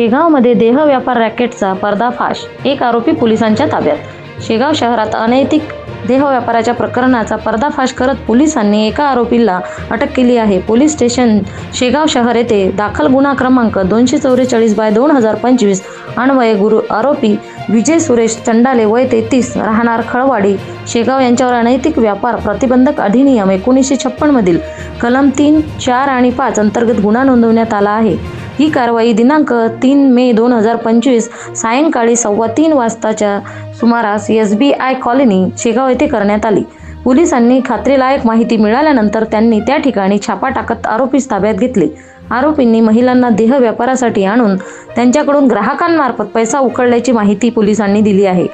शेगावमध्ये देह व्यापार रॅकेटचा पर्दाफाश एक आरोपी पोलिसांच्या ताब्यात. शेगाव शहरात अनैतिक देह व्यापाराच्या प्रकरणाचा पर्दाफाश करत पोलिसांनी एका आरोपीला अटक केली आहे. पोलीस स्टेशन शेगाव शहर येथे दाखल गुन्हा क्रमांक दोनशे चौवेचाळीस बाय दोन हजार पंचवीस अन्वये गुरु आरोपी विजय सुरेश चंडाले वय तेहतीस राहणार खळवाडी शेगाव यांच्यावर अनैतिक व्यापार प्रतिबंधक अधिनियम एकोणीसशे छप्पनमधील कलम तीन चार आणि पाच अंतर्गत गुन्हा नोंदवण्यात आला आहे. ही कारवाई दिनांक तीन मे दोन हजार पंचवीस सायंकाळी सव्वा तीन वाजताच्या सुमारास S B I colony Shegaon येथे करण्यात आली. पोलिसांनी खात्रीलायक माहिती मिळाल्यानंतर त्यांनी त्या ठिकाणी छापा टाकत आरोपीस ताब्यात घेतले. आरोपींनी महिलांना देह व्यापारासाठी आणून त्यांच्याकडून ग्राहकांमार्फत पैसा उकळल्याची माहिती पोलिसांनी दिली आहे.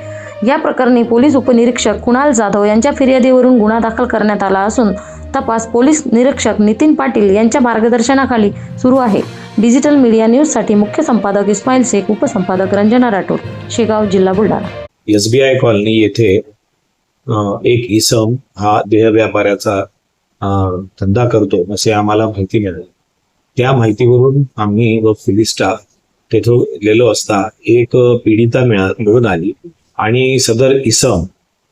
या प्रकरणी पोलीस उपनिरीक्षक कुणाल जाधव यांच्या फिर्यादीवरून गुन्हा दाखल करण्यात आला असून तपास पोलीस निरीक्षक नितीन पाटील यांच्या मार्गदर्शनाखाली सुरू आहे. डिजिटल मीडिया न्यूजसाठी मुख्य संपादक इस्माईल शेख उपसंपादक रंजना राठोड शेगाव जिल्हा Buldhana. S B I colony येथे एक इसम हा देह व्यापाराचा धंदा करतो असे आम्हाला माहिती मिळाली. त्या माहितीवरून आम्ही व पोलीस स्टाफ तेथे गेलो असता एक पीडिता मिळा मिळून आली आणि सदर इसम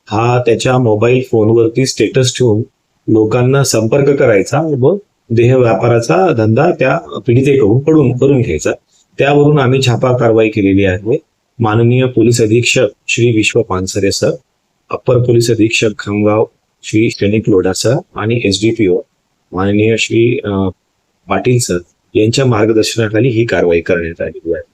हा त्याच्या मोबाईल फोनवरती स्टेटस ठेवून लोकांना संपर्क करायचा व देह व्यापाराचा धंदा त्या पीडितेकडून कडून करून घ्यायचा. त्यावरून आम्ही छापा कारवाई केलेली आहे. माननीय पोलीस अधीक्षक श्री विश्व पानसरे सर अप्पर पोलीस अधीक्षक खामगाव श्री क्षणिक लोढा सर आणि एसडीपीओ माननीय श्री पाटील सर यांच्या मार्गदर्शनाखाली ही कारवाई करण्यात आलेली आहे.